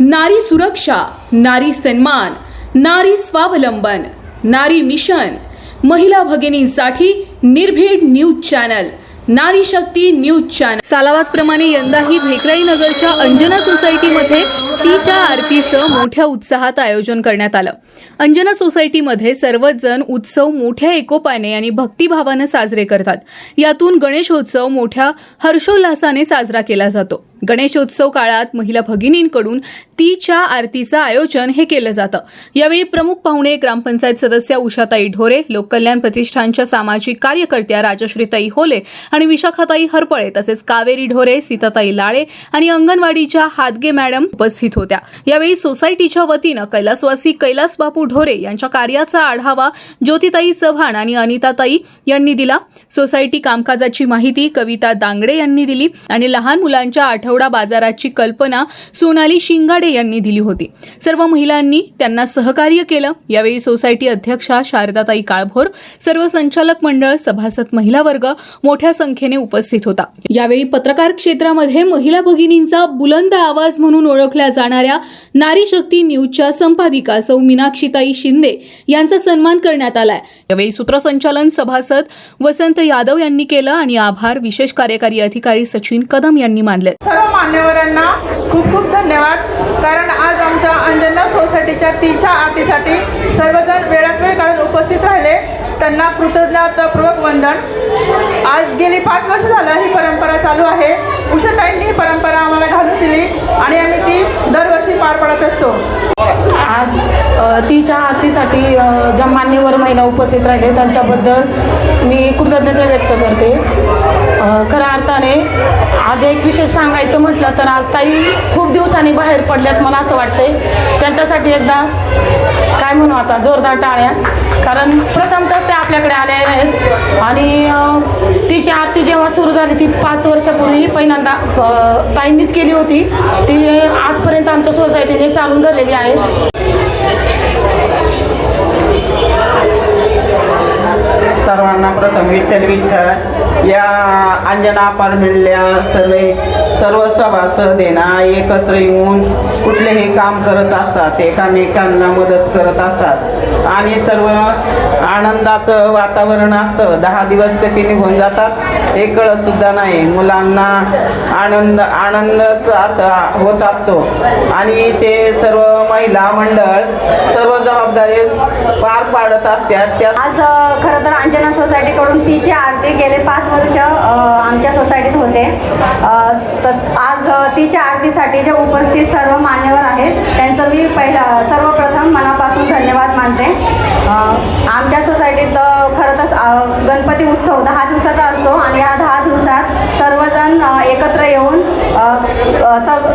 नारी सुरक्षा नारी सन्मान नारी स्वावलंबन नारी मिशन महिला भगिनींसाठी निर्भीड न्यूज चॅनल नारी शक्ती न्यूज चॅनल. सालावादप्रमाणे यंदाही भेकराई नगरच्या अंजना सोसायटीमध्ये तीच्या आरतीचं मोठ्या उत्साहात आयोजन करण्यात आलं. अंजना सोसायटीमध्ये सर्वच जण उत्सव मोठ्या एकोपाने आणि भक्तिभावानं साजरे करतात. यातून गणेशोत्सव मोठ्या हर्षोल्लासाने साजरा केला जातो. गणेशोत्सव काळात महिला भगिनींकडून तीच्या आरतीचं आयोजन हे केलं जातं. यावेळी प्रमुख पाहुणे ग्रामपंचायत सदस्या उषाताई ढोरे लोककल्याण प्रतिष्ठानच्या सामाजिक कार्यकर्त्या राजश्रीताई होले आणि विशाखाताई हरपळे तसेच कावेरी ढोरे सीताताई लाळे आणि अंगणवाडीच्या हादगे मॅडम उपस्थित होत्या. यावेळी सोसायटीच्या वतीनं कैलासवासी कैलास बापू ढोरे यांच्या कार्याचा आढावा ज्योतिताई चव्हाण आणि अनिताताई यांनी दिला. सोसायटी कामकाजाची माहिती कविता दांगडे यांनी दिली आणि लहान मुलांच्या आठवडा बाजाराची कल्पना सोनाली शिंगाडे यांनी दिली होती. सर्व महिलांनी त्यांना सहकार्य केलं. यावेळी सोसायटी अध्यक्षा शारदाताई काळभोर सर्व संचालक मंडळ सभासद महिला वर्ग मोठ्या संख्येने उपस्थित होता. यावेळी पत्रकार क्षेत्रामध्ये महिला भगिनींचा बुलंद आवाज म्हणून ओळखल्या जाणाऱ्या नारी शक्ती न्यूजच्या संपादिका सौ मीनाक्षीताई शिंदे यांचा सन्मान करण्यात आलाय. यावेळी सूत्रसंचालन सभासद वसंत यादव यांनी केलं आणि आभार विशेष कार्यकारी अधिकारी सचिन कदम यांनी मानले. सर्व मान्यवरांना खूप खूप धन्यवाद. कारण आज आमच्या अंजना सोसायटीच्या तीच्या आरतीसाठी सर्वजण वेळात वेळ काढून उपस्थित राहिले. त्यांना कृतज्ञतापूर्वक वंदन. आज गेली पाच वर्ष झालं ही परंपरा चालू आहे. उषाताईंनी ही परंपरा आम्हाला घालून दिली आणि आम्ही ती दरवर्षी पार पाडत असतो. आज तिच्या तीच्या आरतीसाठी ज्या मान्यवर महिला उपस्थित राहिले त्यांच्याबद्दल मी कृतज्ञता व्यक्त करते. खऱ्या अर्थाने आज एक विशेष सांगायचं म्हटलं तर आज ताई खूप दिवसांनी बाहेर पडल्यात मला असं वाटतंय. त्यांच्यासाठी एकदा काय म्हणू आता जोरदार टाळ्या. कारण प्रथमतच ते आपल्याकडे आले आहेत. आणि तिची आरती जेव्हा सुरू झाली ती पाच वर्षापूर्वी पहिल्यांदा ताईंनीच केली होती. ती आजपर्यंत आमच्या सोसायटीने चालून धरलेली आहे. सर्वांना प्रथम विठ्ठल विठ्ठल. या अंजना अपार्टमेंटल्या सर्व सर्व सभासद देना एकत्र येऊन कुठलेही काम करत असतात एकामेकांना मदत करत असतात. आणि सर्व आनंदाचं वातावरण असतं. दहा दिवस कसे निघून जातात हे कळतसुद्धा नाही. मुलांना आनंद आनंदच असा होत असतो. आणि ते सर्व महिला मंडळ जबाबदारी पार पाडत असतात. त्या आज खरं तर अंजना सोसायटीकडून तिची आरती गेले पाच वर्ष आमच्या सोसायटीत होते. तर आज तिच्या आरतीसाठी जे उपस्थित सर्व मान्यवर आहेत त्यांचं मी पहिला सर्वप्रथम मनापासून धन्यवाद मानते. आमच्या सोसायटीत खरं तर गणपती उत्सव दहा दिवसाचा असतो आणि या दहा दिवसात सर्वजण एकत्र येऊन सर्व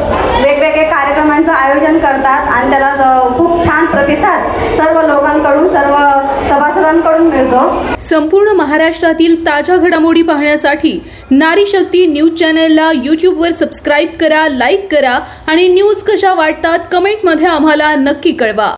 वेगवेगळे कार्यक्रमांचं आयोजन करतात आणि त्याला खूप छान प्रतिसाद सर्व लोकांकडून सर्व सभासदांकडून संपूर्ण महाराष्ट्रातील ताज्या घडामोडी पाहण्यासाठी नारी शक्ती न्यूज चॅनलला यूट्यूबवर सबस्क्राईब करा लाईक करा आणि न्यूज कशा वाटतात कमेंटमध्ये आम्हाला नक्की कळवा.